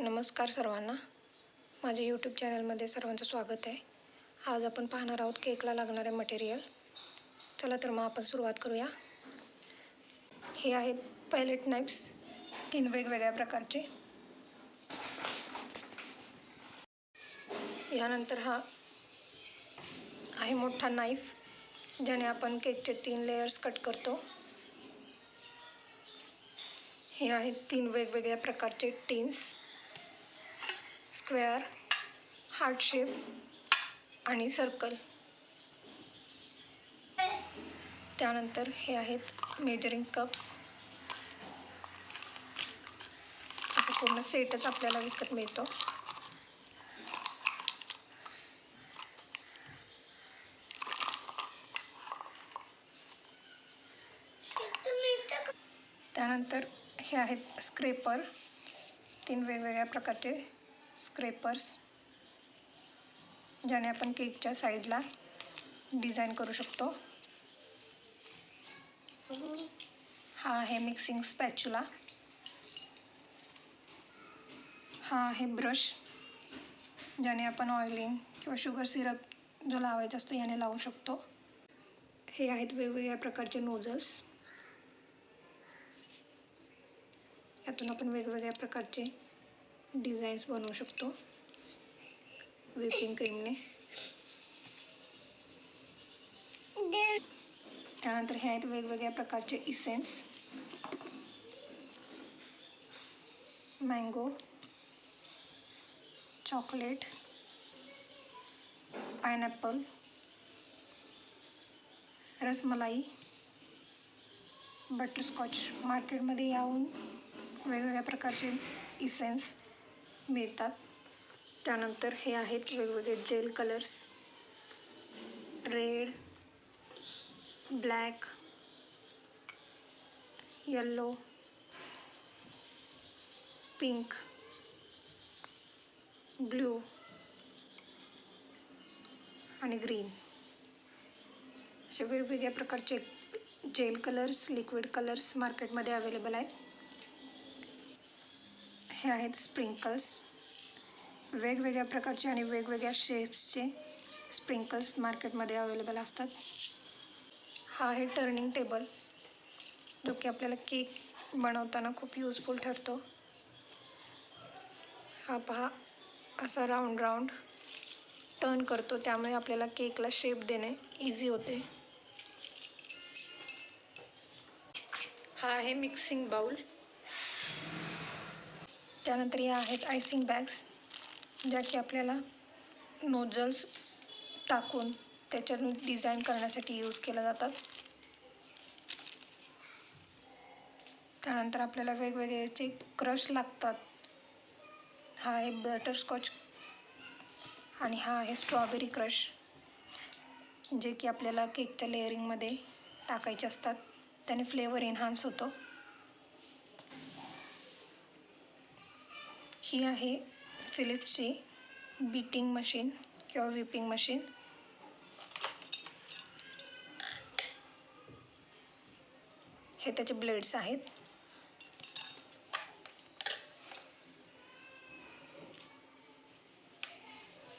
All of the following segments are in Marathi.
नमस्कार सर्वांना. माझ्या यूट्यूब चॅनलमध्ये सर्वांचं स्वागत आहे. आज आपण पाहणार आहोत केकला लागणारे मटेरियल चला तर मग आपण सुरुवात करूया. हे आहेत पायलेट नाईफ्स तीन वेगवेगळ्या प्रकारचे. यानंतर हा आहे मोठा नाईफ ज्याने आपण केकचे तीन लेयर्स कट करतो. हे आहेत तीन वेगवेगळ्या प्रकारचे टीन्स स्क्वेअर हार्ट शेप आणि सर्कल. त्यानंतर हे आहेत मेजरिंग कप्स. असं पूर्ण सेटच आपल्याला विकत मिळतो. त्यानंतर हे आहेत स्क्रेपर. तीन वेगवेगळ्या प्रकारचे स्क्रेपर्स ज्याने आपण केकच्या साईडला डिझाईन करू शकतो. हा आहे मिक्सिंग स्पॅच्युला हा आहे ब्रश ज्याने आपण ऑइलिंग किंवा शुगर सिरप जो लावायचा असतो याने लावू शकतो. हे आहेत वेगवेगळ्या प्रकारचे नोझल्स यातून आपण वेगवेगळ्या प्रकारचे डिझाईन्स बनवू शकतो. व्हिपिंग क्रीमने त्यानंतर हे आहेत वेगवेगळ्या प्रकारचे essence mango chocolate pineapple rasmalai butterscotch मार्केटमध्ये याहून वेगवेगळ्या प्रकारचे इसेन्स मिळतात. त्यानंतर हे आहेत वेगवेगळे gel colours red black yellow pink blue आणि ग्रीन असे वेगवेगळ्या प्रकारचे जेल कलर्स लिक्विड कलर्स मार्केटमध्ये अवेलेबल आहेत. हे आहेत स्प्रिंकल्स. वेगवेगळ्या प्रकारचे आणि वेगवेगळ्या शेप्सचे स्प्रिंकल्स मार्केटमध्ये अवेलेबल असतात. हा आहे टर्निंग टेबल जो की आपल्याला केक बनवताना खूप यूजफुल ठरतो. हा पहा असा राऊंड राऊंड टर्न करतो त्यामुळे आपल्याला केकला शेप देणे इझी होते. हा आहे मिक्सिंग बाउल त्यानंतर या आहेत आयसिंग बॅग्स ज्या की आपल्याला नोजल्स टाकून त्याच्यातून डिझाईन करण्यासाठी यूज केल्या जातात. त्यानंतर आपल्याला वेगवेगळ्याचे क्रश लागतात हा आहे बटरस्कॉच आणि हा आहे स्ट्रॉबेरी क्रश जे की आपल्याला केकच्या लेअरिंगमध्ये टाकायचे असतात. त्याने फ्लेवर एन्हान्स होतो. ही आहे फिलिप्सची बीटिंग मशीन किंवा विपिंग मशीन हे त्याचे ब्लेड्स आहेत.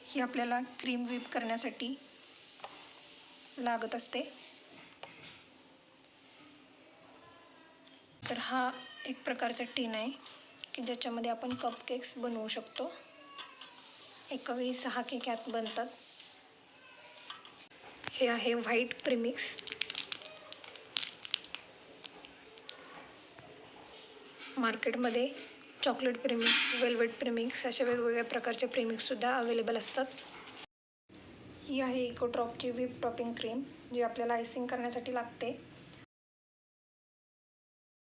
ही आपल्याला क्रीम व्हिप करण्यासाठी लागत असते. तर हा एक प्रकारचा टीन आहे. की ज्याच्यामध्ये आपण कपकेक्स बनवू शकतो. एकावेळी सहा केक यात बनतात. हे आहे व्हाईट प्रिमिक्स मार्केटमध्ये चॉकलेट प्रिमिक्स वेल्वेट प्रिमिक्स अशा वेगवेगळ्या प्रकारचे प्रिमिक्ससुद्धा अवेलेबल असतात. ही आहे इकोट्रॉपची व्हिप टॉपिंग क्रीम जी आपल्याला आयसिंग करण्यासाठी लागते.